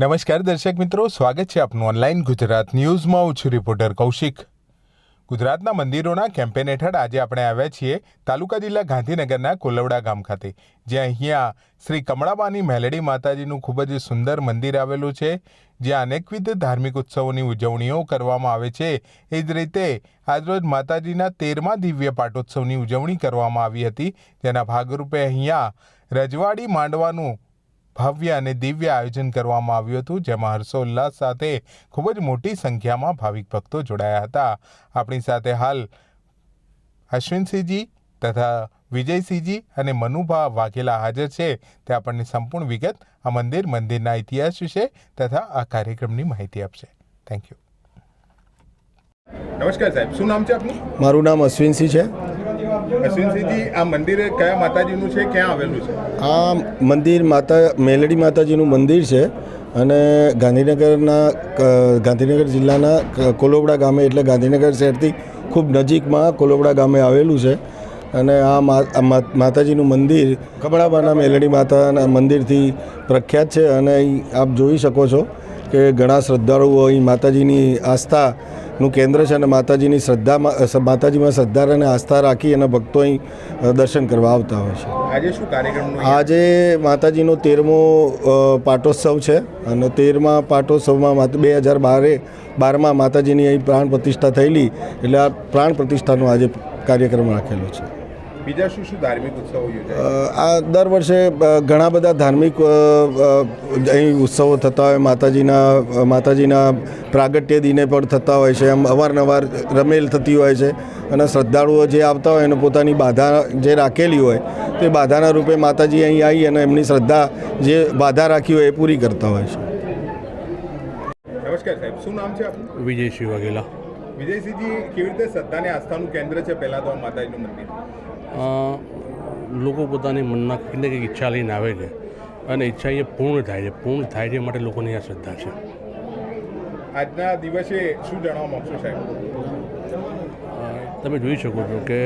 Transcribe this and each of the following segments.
નમસ્કાર દર્શક મિત્રો, સ્વાગત છે આપનું ઓનલાઈન ગુજરાત ન્યૂઝમાં. હું છું રિપોર્ટર કૌશિક. ગુજરાતના મંદિરોના કેમ્પેન હેઠળ આજે આપણે આવ્યા છીએ તાલુકા જિલ્લા ગાંધીનગરના કોલવડા ગામ ખાતે, જ્યાં અહીંયા શ્રી કમળાબાની મેલડી માતાજીનું ખૂબ જ સુંદર મંદિર આવેલું છે, જ્યાં અનેકવિધ ધાર્મિક ઉત્સવોની ઉજવણીઓ કરવામાં આવે છે. એ જ રીતે આજરોજ માતાજીના તેરમા દિવ્ય પાટોત્સવની ઉજવણી કરવામાં આવી હતી, જેના ભાગરૂપે અહીંયા રજવાડી માંડવાનું ભવ્ય અને દિવ્ય આયોજન કરવામાં આવ્યું હતું જેમાં હર્ષોલ્લાસ સાથે ખૂબ જ મોટી સંખ્યામાં ભાવિક ભક્તો જોડાયા હતા. આપણી સાથે હાલ અશ્વિનસિંહજી તથા વિજયસિંહજી અને મનુભા વાઘેલા હાજર છે. તે આપણને સંપૂર્ણ વિગત આ મંદિર મંદિરના ઇતિહાસ વિશે તથા આ કાર્યક્રમની માહિતી આપશે. થેન્ક યુ નમસ્કાર સાહેબ શું નામ છે આપનું? મારું નામ અશ્વિનસિંહ છે. આ મંદિર માતા, મેલડી માતાજીનું મંદિર છે અને ગાંધીનગરના ગાંધીનગર જિલ્લાના કોલોબડા ગામે, એટલે ગાંધીનગર શહેરથી ખૂબ નજીકમાં કોલોબડા ગામે આવેલું છે. અને આ માતાજીનું મંદિર કમળાબાના મેલડી માતાના મંદિરથી પ્રખ્યાત છે અને આપ જોઈ શકો છો કે ઘણા શ્રદ્ધાળુઓ અહીં માતાજીની આસ્થાનું કેન્દ્ર છે અને માતાજીની શ્રદ્ધામાં માતાજીમાં શ્રદ્ધા અને આસ્થા રાખી અને ભક્તો અહીં દર્શન કરવા આવતા હોય છે. આજે શું કાર્યક્રમ આજે માતાજીનો તેરમો પાટોત્સવ છે અને તેરમા પાટોત્સવમાં બે હજાર બારે બારમાં માતાજીની અહીં પ્રાણ પ્રતિષ્ઠા થયેલી. એટલે આ પ્રાણ પ્રતિષ્ઠાનો આજે કાર્યક્રમ રાખેલો છે. બીજા શું શું ધાર્મિક ઉત્સવો યોજાય? આ દર વર્ષે ઘણા બધા ધાર્મિક અહીં ઉત્સવો થતા હોય. માતાજીના માતાજીના પ્રાગટ્ય દિને પણ થતા હોય છે. એમ અવારનવાર રમેલ થતી હોય છે. અને શ્રદ્ધાળુઓ જે આવતા હોય એને પોતાની બાધા જે રાખેલી હોય તે બાધાના રૂપે માતાજી અહીં આવી અને એમની શ્રદ્ધા જે બાધા રાખી હોય એ પૂરી કરતા હોય છે. નમસ્કાર સાહેબ શું નામ છે આપનું? વિજયસિંહ વાઘેલા. વિજયસિંહજી કેવી રીતે શ્રદ્ધા અને આસ્થાનું કેન્દ્ર છે? પહેલાં તો માતાજીનું મંદિર. લોકો પોતાની મનમાં કંઈક ને કંઈક ઈચ્છા લઈને આવે છે. અને ઈચ્છા એ પૂર્ણ થાય છે. પૂર્ણ થાય છે માટે લોકોની આ શ્રદ્ધા છે. આજના દિવસે શું જણાવવા માગશો સાહેબ? તમે જોઈ શકો છો કે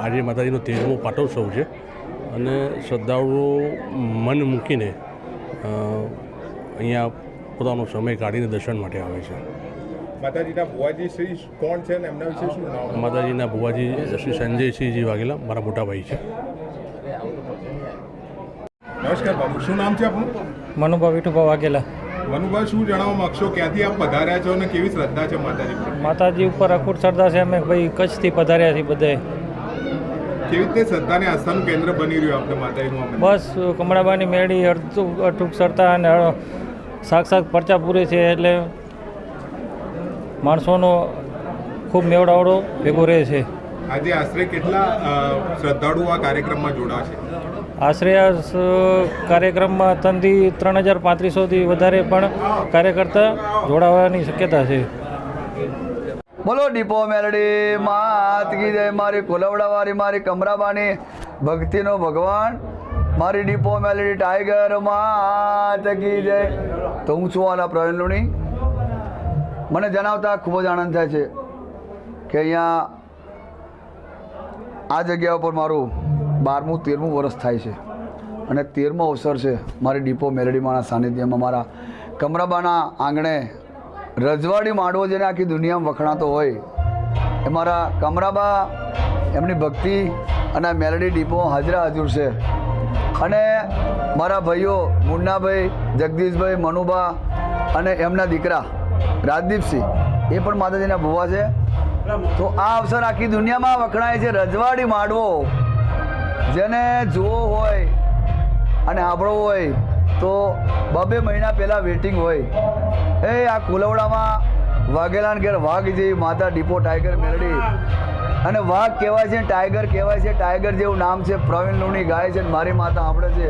આજે માતાજીનો તેરમો પાટોત્સવ છે. અને શ્રદ્ધાળુઓ મન મૂકીને અહીંયા પોતાનો સમય કાઢીને દર્શન માટે આવે છે. માતાજીના ભુવાજી શ્રી કોણ છે ને એમના વિશે શું નામ? માતાજીના ભુવાજી શ્રી સંજયસિંહજી વાઘેલા મારા મોટા ભાઈ છે. નમસ્કાર બાબુ શું નામ છે આપણું મનુભા વિઠુભા વાઘેલા. મનુભાઈ શું જણાવવા માંગશો? ક્યાંથી આપ પધાર્યા છો અને કેવી શ્રદ્ધા છે માતાજી માતાજી ઉપર અખૂટ શ્રદ્ધા છે અમે ભાઈ કચ્છથી પધાર્યા છીએ બધાએ. કેવી રીતે શ્રદ્ધાને આસ્થાનું કેન્દ્ર બની રહ્યું આપણે માતાજીનું બસ કમળાબાની મેળી અડધું અટૂક સરતા અને સાક્ષાત પરચા પૂરે છે એટલે માણસોનો ખૂબ મેવડાવડો ભેગો રહે છે. આજે આશરે કેટલા શ્રદ્ધાળુઓ આ કાર્યક્રમમાં જોડાશે આશરે આ કાર્યક્રમમાં ત્રણથી ત્રણ હજાર પાંત્રીસોથી વધારે પણ કાર્યકર્તા જોડાવાની શક્યતા છે. બોલો ડીપો મેલડી માત કી જય મારી કોલવડાવાળી મારી કમરાબાની ભક્તિનો ભગવાન મારી ડીપો મેલડી ટાઈગર માત કી જય. તો હું છું આલા પ્રવીણ લુણી. મને જણાવતા ખૂબ જ આનંદ થાય છે કે અહીંયા આ જગ્યા ઉપર મારું બારમું, તેરમું વર્ષ થાય છે. અને તેરમો અવસર છે મારી ડીપો મેલડીમાના સાનિધ્યમાં મારા કમરાબાના આંગણે રજવાડી માંડવો જેને આખી દુનિયામાં વખણાતો હોય, એ મારા કમરાબા, એમની ભક્તિ અને મેલડી ડીપો હાજરા હાજર છે. અને મારા ભાઈઓ મુન્નાભાઈ, જગદીશભાઈ મનુભા અને એમના દીકરા રાજદીપસિંહ, એ પણ માતાજીના ભુવા છે. તો આ અવસર આખી દુનિયામાં વખણાય છે રજવાડી માડવો જેને જોવો હોય અને સાંભળવો હોય, તો બબે મહિના પહેલાં વેટિંગ હોય. એ આ કુલવડામાં વાઘેલાન ઘેર વાઘ જેવી માતા ડીપો ટાઈગર મેલડી અને વાઘ કહેવાય છે, ટાઈગર કહેવાય છે, ટાઈગર જેવું નામ છે, પ્રવીણ લુણી ગાય છે મારી માતા આપણે છે.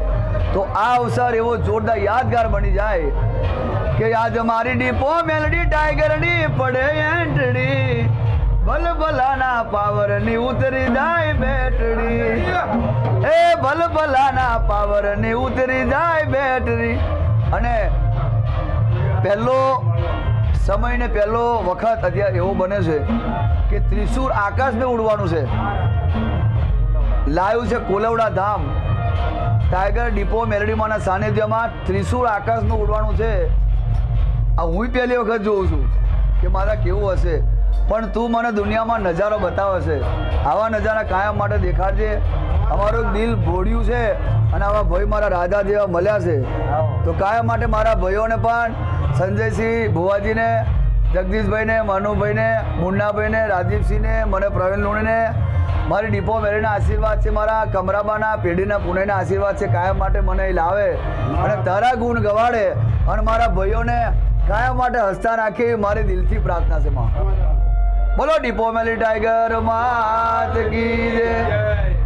તો આ અવસર એવો જોરદાર યાદગાર બની જાય કે આજ મારી ડીપો મેલડી ટાઈગરની પડે એન્ટડી ભલભલાના પાવરની ઉતરી જાય બેટડી. એ ભલભલાના પાવરની ઉતરી જાય બેટરી અને પહેલો સમય ને પહેલો વખત અત્યારે એવો બને છે કે ત્રિશુર આકાશને ઉડવાનું છે. લાવ્યું છે કોલવડા ધામ. ટાઈગર ડીપો મેલડીમાંના સાનિધ્યમાં ત્રિશુર આકાશનું ઉડવાનું છે. આ હું પહેલી વખત જોઉં છું કે મારા કેવું હશે. પણ તું મને દુનિયામાં નજારો બતાવે છે આવા નજારા કાયમ માટે દેખાડજે. અમારું દિલ ભોડ્યું છે અને આવા ભાઈ મારા રાજા જેવા મળ્યા છે. તો કાયમ માટે મારા ભાઈઓને પણ સંજયસિંહ ભુવાજીને, જગદીશભાઈને, મનુભાઈને, મુન્નાભાઈને રાજીવસિંહને મને પ્રવીણ લુણીને, મારી ડીપો મેરીના આશીર્વાદ છે, મારા કમરાબાના પેઢીના પુણેના આશીર્વાદ છે, કાયમ માટે મને લાવે. અને તારા ગુણ ગવાડે અને મારા ભાઈઓને કાયમ માટે હસતા રાખી મારી દિલથી પ્રાર્થના છે માં? બોલો ડીપો મેલી ટાઈગર માત કી જય.